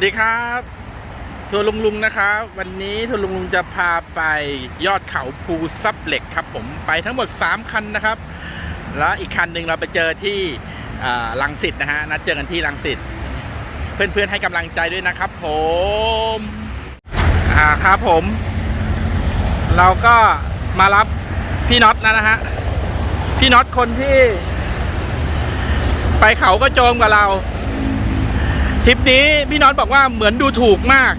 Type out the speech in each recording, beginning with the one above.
วัสดีครับทัวร์ลุงลุงนะครับ วันนี้ทัวร์ลุงลุงจะพาไปยอดเขาภูซับเหล็กครับ ผมไปทั้งหมด 3 คันนะครับ แล้วอีกคันหนึ่งเราไปเจอที่ลังสิตนะฮะนัดเจอกันที่ลังสิตเพื่อนๆให้กำลังใจด้วยนะครับ ผมอ่าครับผม เราก็มารับพี่น็อตแล้วนะฮะพี่น็อตคนที่ ไปเขาก็โจมกับเรา ริปนี้พี่น็อตบอกว่าเหมือนดูถูกมาก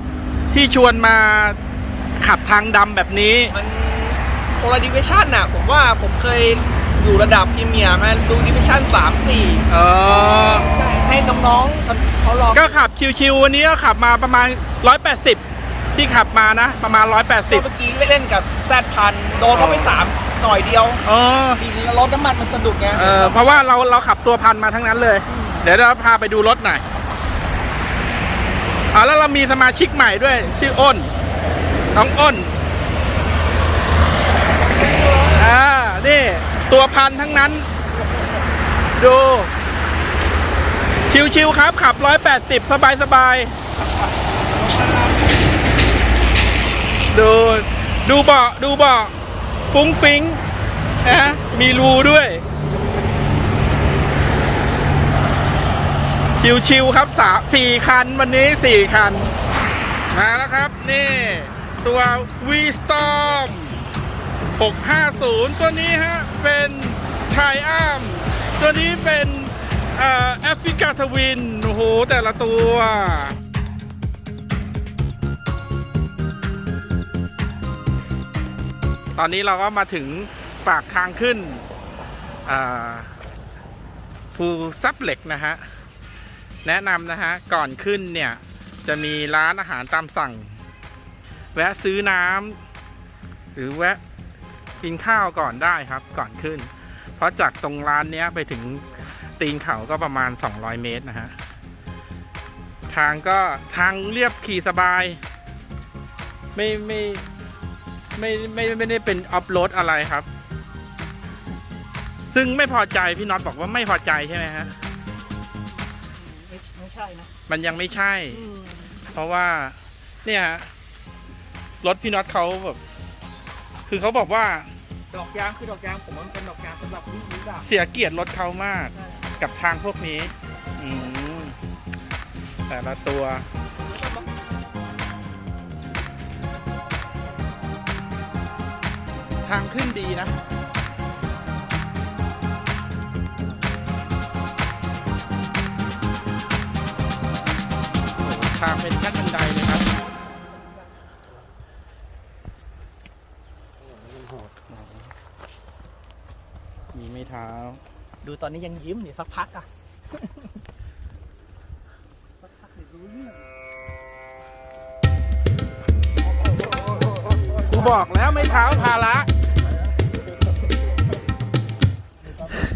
ที่ชวนมาขับทางดำแบบนี้ มันโคลดิวิชั่นน่ะ ผมว่าผมเคยอยู่ระดับพรีเมียร์มาดูดิวิชั่นสามสี่เออให้น้องๆเขาลองก็ขับชิวๆวันนี้ก็ขับมาประมาณ 180 ที่ขับมานะ ประมาณเมื่อกี้เล่นกับแซดพันโดนเขาไปสามหน่อยเดียว180เออดีรถน้ำมันมันสะดุดไงเออเพราะว่าเราเราขับตัวพันมาทั้งนั้นเลย เดี๋ยวเราพาไปดูรถหน่อย อ่าแล้วเรามีสมาชิกใหม่ด้วย ชื่ออ้น น้องอ้นอ่านี่ ตัวพันทั้งนั้น ดู ชิวๆครับ ขับ180สบายๆ ดู ดูเบาะดูเบาะฟุ้งฟิ้งนะมีรูด้วย ชิวๆครับสามสี่คันวันนี้สี่คัน มาแล้วครับ นี่ ตัว V Storm 650 ตัวนี้ฮะ เป็น Triumph ตัวนี้เป็นแอฟริกาทวิน โอ้โห แต่ละตัวตอนนี้เราก็มาถึงปากทางขึ้นอ่าภูซับเหล็กนะฮะ แนะนำนะฮะ ก่อนขึ้นเนี่ย จะมีร้านอาหารตามสั่ง แวะซื้อน้ำหรือแวะกินข้าวก่อนได้ครับ ก่อนขึ้น เพราะจากตรงร้านเนี้ยไปถึงตีนเขาก็ประมาณ 200 เมตรนะฮะ ทางก็ทางเรียบขี่สบาย ไม่ไม่ไม่ไม่ไม่ได้เป็นออฟโรดอะไรครับ ซึ่งไม่พอใจพี่น็อตบอกว่าไม่พอใจใช่ไหมฮะไม่ไม่ใช่นะ มันยังไม่ใช่ เพราะว่า เนี่ยฮะรถพี่น็อตเขาแบบ คือเขาบอกว่า ดอกยางคือดอกยางผมว่ามันเป็นดอกยางสำหรับวิ่งวิบากเสียเกียรติรถเขามากกับทางพวกนี้ อืมแต่ละตัวทางขึ้นดีนะ ทางเป็นขั้นบันไดเลยครับมีไม่เท้า ดูตอนนี้ยังยิ้มอยู่สักพักอะสักพักเดี๋ยวรู้เรื่องกูบอกแล้วไม่เท้าภาระ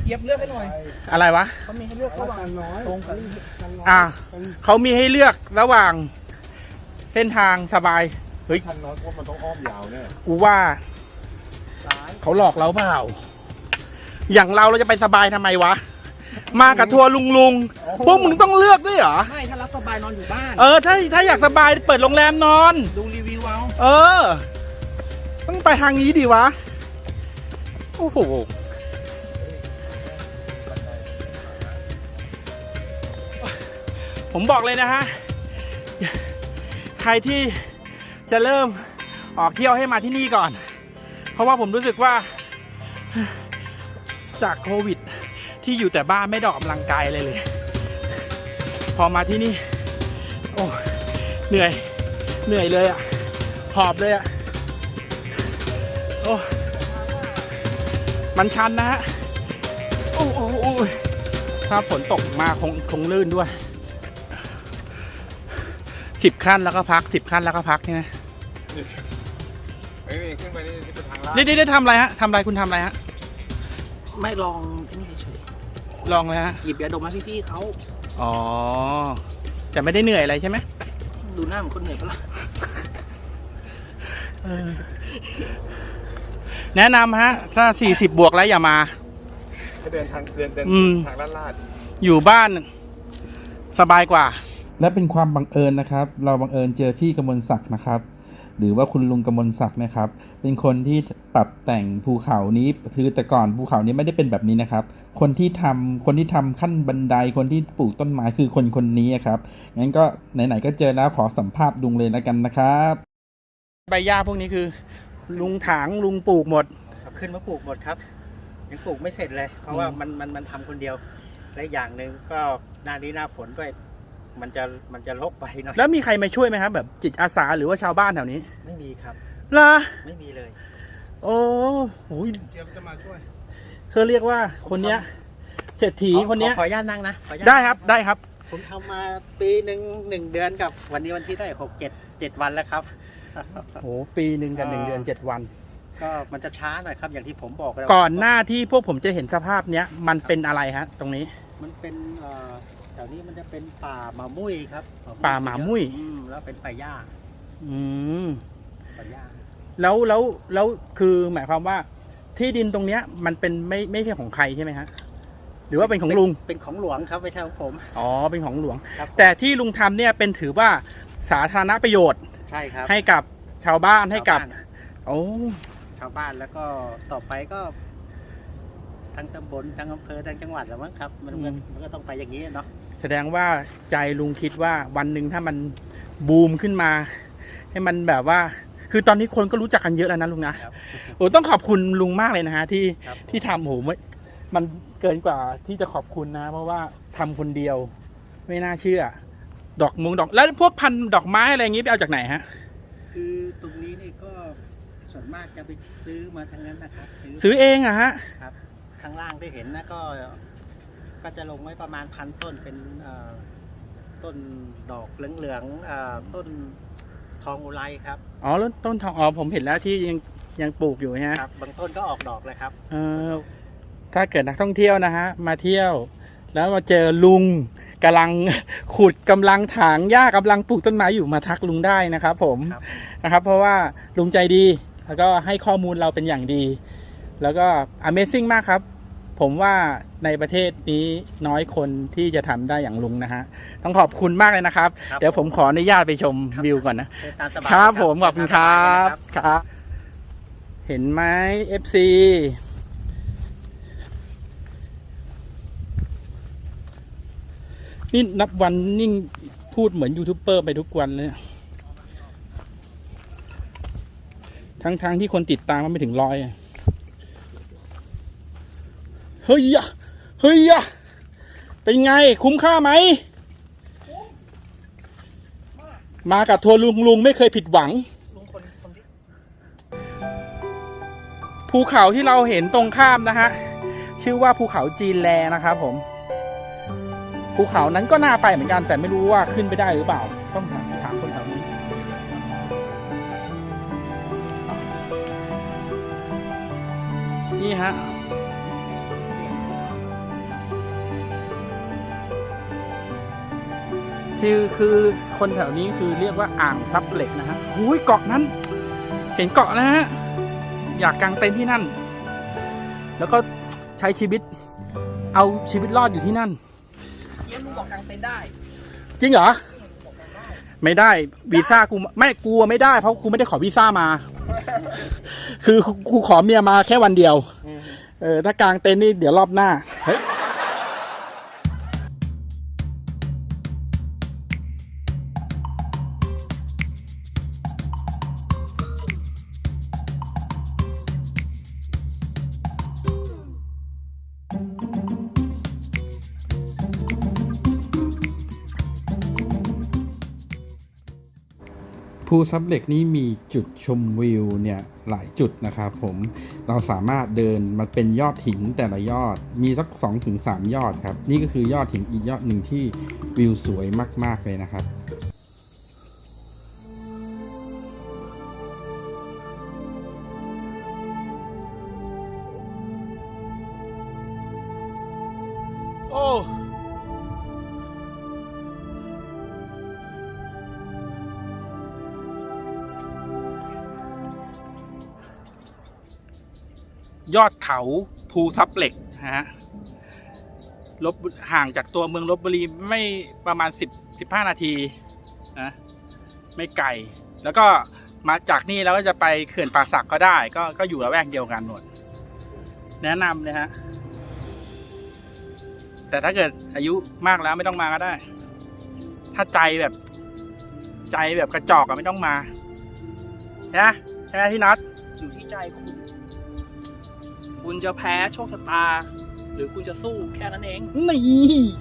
เย็บเลือกให้หน่อยอะไรวะเขามีให้เลือกระหว่างตรงกับอะเขามีให้เลือกระหว่าง เส้นทางสบายเฮ้ยทันน้อยเพราะมันต้องอ้อมยาวเนี่ยกูว่าเขาหลอกเราเปล่า อย่างเราเราจะไปสบายทำไมวะ มากับทัวร์ลุงลุงพวกมึงต้องเลือกด้วยเหรอไม่ถ้ารับสบายนอนอยู่บ้าน เออถ้าถ้าอยากสบายเปิดโรงแรมนอน ดูรีวิวเอาเออ ต้องไปทางนี้ดิวะ โอ้โห ผมบอกเลยนะฮะ ใครที่จะเริ่มออกเที่ยวให้มาที่นี่ก่อน เพราะว่าผมรู้สึกว่าจากโควิด ที่อยู่แต่บ้านไม่ได้ออกกำลังกายเลยเลย พอมาที่นี่ โอ้เหนื่อยเหนื่อยเลยอะ หอบเลยอะ โอ้ มันชันนะฮะโอ้โอ้โอ้ถ้าฝนตกมาคงคงลื่นด้วย สิบขั้นแล้วก็พักสิบขั้นแล้วก็พักใช่ไหมเฮ้ยขึ้นไปนี่เป็นทางลาดนี่ได้ทำอะไรฮะทำอะไรคุณทำอะไรฮะไม่ลองไอ้นี่เฉยลองเลยฮะๆหยิบยาดมมาให้พี่เขาอ๋อแต่ไม่ได้เหนื่อยอะไรใช่ไหมดูหน้าเหมือนคนเหนื่อยปะล่ะแนะนำฮะ ถ้าสี่สิบบวกแล้วอย่ามาเดินทางเดินเดินอืม ทางลาดลาดอยู่บ้านสบายกว่า และเป็นความบังเอิญนะครับ เราบังเอิญเจอพี่กมลศักดิ์นะครับ หรือว่าคุณลุงกมลศักดิ์นะครับ เป็นคนที่ปรับแต่งภูเขานี้คือแต่ก่อนภูเขานี้ไม่ได้เป็นแบบนี้นะครับ คนที่ทำคนที่ทำขั้นบันไดคนที่ปลูกต้นไม้คือคนคนนี้ครับงั้นก็ไหนๆก็เจอแล้วขอสัมภาษณ์ลุงเลยแล้วกันนะครับใบหญ้าพวกนี้คือ ลุงถางลุงปลูกหมดเอาขึ้นมาปลูกหมดครับยังปลูกไม่เสร็จเลย เพราะว่าอืมมันมันมันทำคนเดียวและอย่างหนึ่งก็หน้านี้หน้าฝนด้วย มันจะมันจะรกไปหน่อยแล้วมีใครมาช่วยไหมครับ แบบจิตอาสาหรือว่าชาวบ้านแถวนี้ไม่มีครับ ล่ะ ไม่มีเลย โอ้โหเจี๊ยบจะมาช่วยเขาเรียกว่าคนเนี้ยเศรษฐีขอคนเนี้ยขอขออนุญาตนั่งนะขออนุญาตได้ครับได้ครับ ผมทำมาปีหนึ่งหนึ่งเดือนกับ วันนี้วันที่ได้หกเจ็ดเจ็ดวันแล้วครับ โหปีหนึ่งกับหนึ่งอ่าเดือนเจ็ดวัน ก็มันจะช้าหน่อยครับ อย่างที่ผมบอกแล้วก่อนหน้าที่พวกผมจะเห็นสภาพเนี้ยมันเป็นอะไรฮะ ตรงนี้มันเป็นเอ่อ แถวนี้มันจะเป็นป่าหมามุ้ยครับป่าหมามุ้ย อืมแล้วเป็นป่าหญ้าอืมป่าหญ้าแล้วแล้วแล้วคือหมายความว่า ที่ดินตรงเนี้ย มันเป็นไม่ไม่ใช่ของใครใช่ไหมฮะหรือว่าเป็นของลุงเป็นของหลวงครับไม่ใช่ของผมอ๋อเป็นของหลวง ครับแต่ที่ลุงทำเนี่ยเป็นถือว่าสาธารณประโยชน์ใช่ครับให้กับชาวบ้านให้กับ ชาวบ้านโอ้ชาวบ้านแล้วก็ต่อไปก็ทั้งตำบลทั้งอำเภอทั้งจังหวัดแล้วมั้งครับ มันก็มันก็ต้องไปอย่างนี้เนาะแส ดงว่าใจลุงคิดว่าวันหนึ่งถ้ามันบูมขึ้นมา ให้มันแบบว่า คือตอนนี้คนก็รู้จักกันเยอะแล้วนะลุงนะครับโอ้ต้องขอบคุณลุงมากเลยนะฮะที่ครับที่ทำโหไม่มันเกินกว่าที่จะขอบคุณนะ เพราะว่าทำคนเดียว ไม่น่าเชื่อ ดอกมงดอกแล้วพวกพันธุ์ดอกไม้อะไรอย่างงี้ไปเอาจากไหนฮะ คือตรงนี้นี่ก็ส่วนมากจะไปซื้อมาทั้งนั้นนะครับซื้อซื้อเองอะฮะครับข้างล่างที่เห็นนะก็ ก็จะลงไว้ประมาณพันต้นเป็นเอ่อต้นดอกเหลืองๆเอ่อต้นทองอุไรครับ อ๋อแล้วต้นทองอ๋อผมเห็นแล้วที่ยังยังปลูกอยู่ฮะครับบางต้นก็ออกดอกเลยครับ เออถ้าเกิดนักท่องเที่ยวนะฮะมาเที่ยว แล้วมาเจอลุงกำลังขุดกำลังถางหญ้ากำลังปลูกต้นไม้อยู่มาทักลุงได้นะครับผมครับนะครับ เพราะว่าลุงใจดีแล้วก็ให้ข้อมูลเราเป็นอย่างดี แล้วก็ Amazing มากครับ ผมว่าในประเทศนี้น้อยคนที่จะทำได้อย่างลุงนะฮะ ต้องขอบคุณมากเลยนะครับ ครับเดี๋ยวผมขออนุญาตไปชมครับ วิวก่อนนะ เชิญตามสบายครับเลยผมขอบคุณคเชิญรัตามสายบเลยครับ เห็นไหม FC นี่นับวันนิ่งพูดเหมือนยูทูบเบอร์ไปทุกวันเลยทั้งๆทที่คนติดตามมันไม่ถึงร้อยอะ เฮ้ยยะเฮ้ยยะเป็นไงคุ้มค่าไหม มากับทัวร์ลุงลุงไม่เคยผิดหวัง ภูเขาที่เราเห็นตรงข้ามนะฮะ ชื่อว่าภูเขาจีนแลนะครับผม ภูเขานั้นก็น่าไปเหมือนกัน แต่ไม่รู้ว่าขึ้นไปได้หรือเปล่า ต้องถามถามคนแถวนี้นี่ฮะ ที่คือคนแถวนี้คือเรียกว่าอ่างซับเหล็กนะฮะหุยเกาะนั้น เห็นเกาะนะฮะอยากกางเต็นท์ที่นั่น แล้วก็ใช้ชีวิต เอาชีวิตรอดอยู่ที่นั่นเยี่ยมลุงบอกกางเต็นท์ได้ จริงเหรอ ไม่ได้วีซ่ากูไม่กลัวไม่ได้เพราะกูไม่ได้ขอวีซ่ามา คือกูขอเมียมาแค่วันเดียว เออถ้ากางเต็นท์นี่เดี๋ยวรอบหน้าเฮ้ย ภูซับเหล็กนี้มีจุดชมวิวเนี่ยหลายจุดนะครับผมเราสามารถเดินมันเป็นยอดหินแต่ละยอดมีสัก2-3 ยอดครับ นี่ก็คือยอดหินอีกยอดหนึ่งที่วิวสวยมาก ๆ เลยนะครับ ยอดเขาภูซับเหล็กนะฮะลบห่างจากตัวเมืองลบบุรีไม่ประมาณสิบ15 นาทีนะไม่ไกล แล้วก็มาจากนี่แล้วก็จะไปเขื่อนป่าสักก็ได้ ก็ก็อยู่ละแวกเดียวกันหมดแนะนำเลยฮะ แต่ถ้าเกิดอายุมากแล้วไม่ต้องมาก็ได้ ถ้าใจแบบ ใจแบบกระจอกอะไม่ต้องมาใช่ไหมใช่ไหมพี่น็อตอยู่ที่ใจคุณ คุณจะแพ้โชคชะตา หรือคุณจะสู้แค่นั้นเอง นี่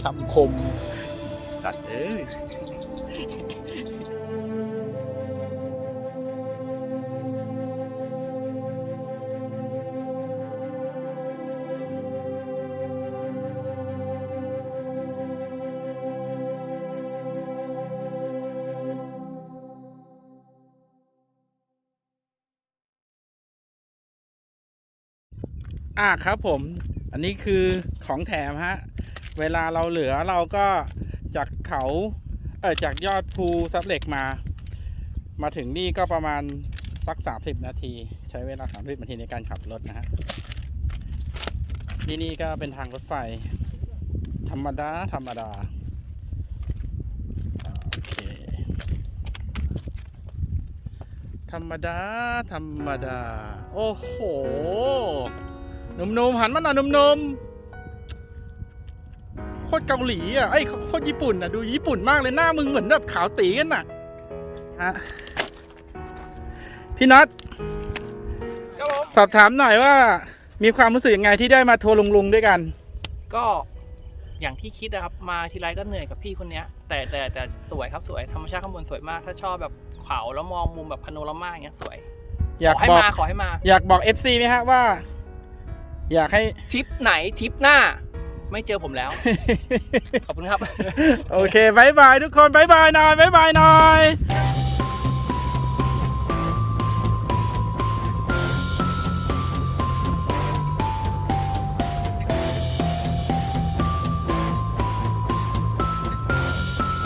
คำคมตัดเอ้ย อะครับผม อันนี้คือของแถมฮะ เวลาเราเหลือเราก็จากเขาเออจากยอดภูซับเหล็กมา มาถึงนี่ก็ประมาณสักสามสิบนาที ใช้เวลาสามสิบนาทีในการขับรถนะฮะที่นี่ก็เป็นทางรถไฟ ธรรมดา ธรรมดาโอเคธรรมดา ธรรมดา โอ้โห หนุ่มๆหันมาหน่อยหนุ่มๆโคตรเกาหลีอะไอ้ยโคตรญี่ปุ่นอะดูญี่ปุ่นมากเลยหน้ามึงเหมือนแบบขาวตีกันน่ะฮะพี่น็อตครับผมสอบถามหน่อยว่า มีความรู้สึกยังไงที่ได้มาทัวร์ลุงลุงด้วยกัน ก็อย่างที่คิดนะครับมาทีไรก็เหนื่อยกับพี่คนเนี้ย แต่แต่แต่สวยครับสวยธรรมชาติข้างบนสวยมาก ถ้าชอบแบบเขาแล้วมองมุมแบบพาโนรามาอย่างเงี้ยสวยอยากขอให้บอกมาขอให้มา อยากบอก FC ไหมฮะว่า อยากให้ ทริปไหนทริปหน้า ไม่เจอผมแล้ว ขอบคุณครับ โอเคบายบายทุกคนบายบายหน่อยบายบายหน่อย